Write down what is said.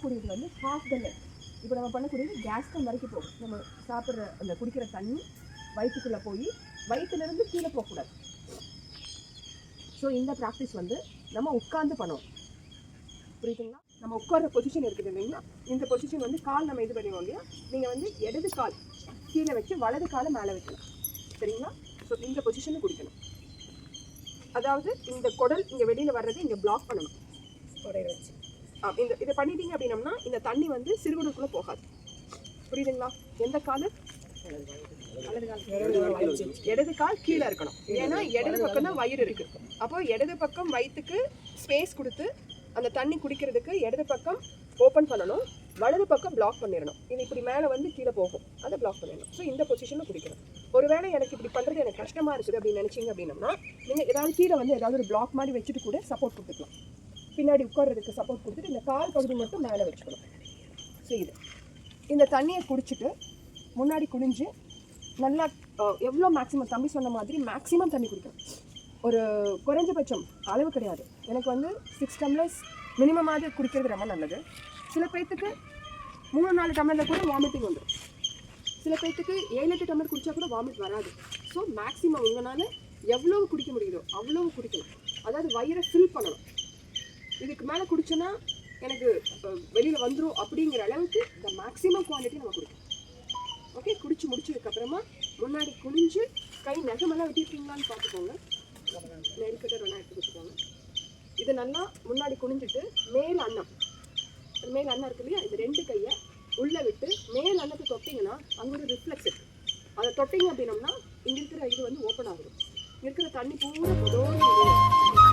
பண்ணக்கூடியது வந்து half the leg இப்போ நம்ம பண்ணக்கூடியது கேஸ்கம் வரைக்கும் போகும். நம்ம சாப்பிட்ற அந்த குடிக்கிற தண்ணி வயிற்றுக்குள்ளே போய் வயிற்றுலேருந்து கீழே போகக்கூடாது. ஸோ இந்த ப்ராக்டிஸ் வந்து நம்ம உட்காந்து பண்ணுவோம் புரியுதுங்களா? நம்ம உட்கார்ற பொசிஷன் இருக்குது இல்லைங்களா? இந்த பொசிஷன் வந்து கால் நம்ம இது பண்ணுவோம் இல்லையா? நீங்கள் வந்து இடது கால் கீழே வச்சு வலது காலை மேலே வைக்கணும். சரிங்களா? ஸோ இந்த பொசிஷனை குடிக்கணும். அதாவது இந்த குடல் இங்கே வெளியில் வர்றதை இங்கே பிளாக் பண்ணணும். குடையில வச்சு. இந்த இதை பண்ணிட்டீங்க அப்படின்னம்னா இந்த தண்ணி வந்து சிறுகுடலுக்குள்ளே போகாது. புரியுதுங்களா? எந்த காலு? இடது கால். இடது கால் கீழே இருக்கணும். ஏன்னா இடது பக்கம் தான் வயிறு இருக்கு. அப்போ இடது பக்கம் வயிற்றுக்கு ஸ்பேஸ் கொடுத்து அந்த தண்ணி குடிக்கிறதுக்கு இடது பக்கம் ஓப்பன் பண்ணணும். வலது பக்கம் பிளாக் பண்ணிடணும். இது இப்படி மேலே வந்து கீழே போகும். அதை பிளாக் பண்ணிடணும். ஸோ இந்த பொசிஷனில் குடிக்கணும். ஒருவேளை எனக்கு இப்படி பண்ணுறது எனக்கு கஷ்டமாக இருக்குது அப்படின்னு நினச்சிங்க அப்படின்னம்னா நீங்கள் ஏதாவது கீழே வந்து ஏதாவது ஒரு பிளாக் மாதிரி வச்சுட்டு கூட சப்போர்ட் கொடுத்துக்கலாம். பின்னாடி உட்கார்றதுக்கு சப்போர்ட் கொடுத்துட்டு இந்த கால் பகுதி மட்டும் மேலே வச்சுக்கணும். ஸோ இது. இந்த தண்ணியை குடிச்சிட்டு முன்னாடி குடிஞ்சு நல்லா எவ்வளோ மேக்ஸிமம் தம்பி சொன்ன மாதிரி மேக்ஸிமம் தண்ணி குடிக்கணும். ஒரு குறைஞ்சபட்சம் அளவு கிடையாது. எனக்கு வந்து சிக்ஸ் டம்ளர்ஸ் மினிமமாக குடிக்கிறது ரொம்ப நல்லது. சில பேர்த்துக்கு மூணு நாலு டம்ளரில் கூட வாமிட்டிங் வந்துடும் சில பேர்த்துக்கு ஏழு எட்டு டம்ளர் குடித்தா கூட வாமிட் வராது. ஸோ மேக்ஸிமம் உங்களால் எவ்வளோ குடிக்க முடியுதோ அவ்வளோ குடிக்கணும் அதாவது வயிறை ஃபில் பண்ணணும். இதுக்கு மேலே குடிச்சோன்னா எனக்கு வெளியில் வந்துடும் அப்படிங்கிற அளவுக்கு இந்த மேக்ஸிமம் குவான்டிட்டி நம்ம குடிக்கணும் ஓகே குடிச்சு முடிச்சதுக்கப்புறமா முன்னாடி குனிஞ்சு கை நகமெல்லாம் வெட்டிருக்கீங்களான்னு பார்த்துக்கோங்க. நெருக்கட்டை ஒன்றா எடுத்து வச்சுக்கோங்க இது நல்லா முன்னாடி குனிஞ்சிட்டு மேல் அன்னம். மேல் அன்னம் இருக்கு இல்லையா? இது ரெண்டு கையை உள்ளே விட்டு மேல் அன்னத்தை தொட்டிங்கன்னா அங்கே ஒரு ரிஃப்ளெக்ஸ் இருக்குது அதை தொட்டிங்க அப்படின்னம்னா இங்கே இருக்கிற இது வந்து ஓப்பன் ஆகிடும் இருக்கிற தண்ணி பூரா பொதோடு